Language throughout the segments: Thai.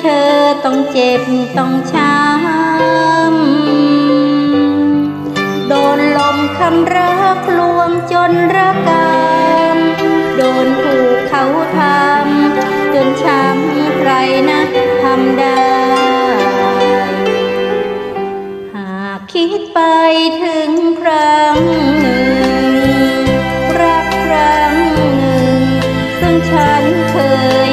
เธอต้องเจ็บต้องช้ำโดนลมคำรักลวงจนระกำโดนถูกเขาทำจนช้ำใครนะทำได้ หากคิดไปถึงครั้งหนึ่งรักครั้งหนึ่งซึ่งฉันเคย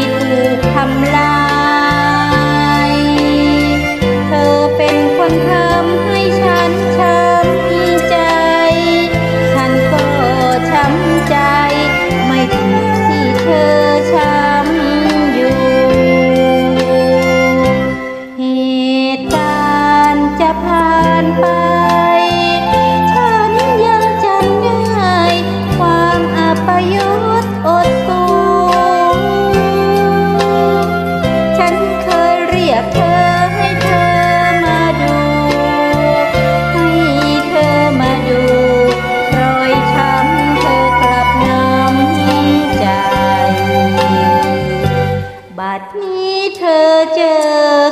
ดนี้เธอเจอ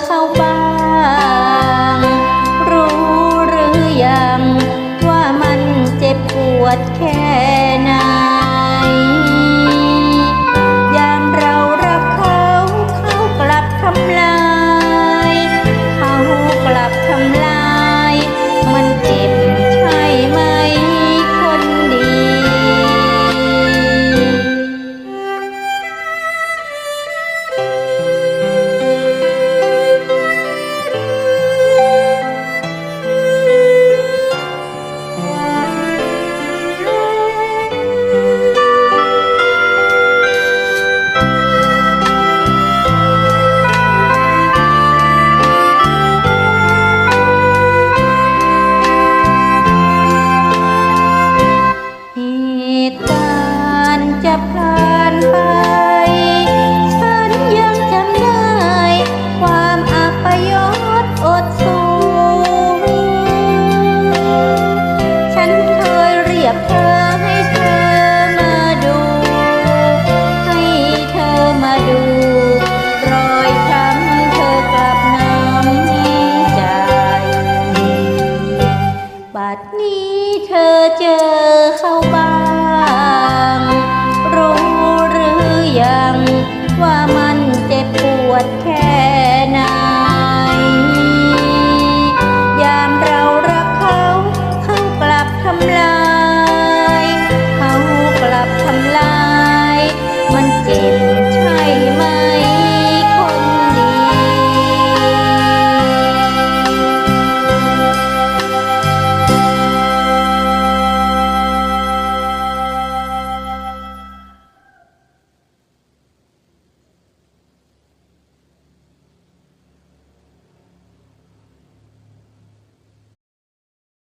เข้าบ้างรู้หรือยัง ว่ามันเจ็บปวดแค่ have come. again.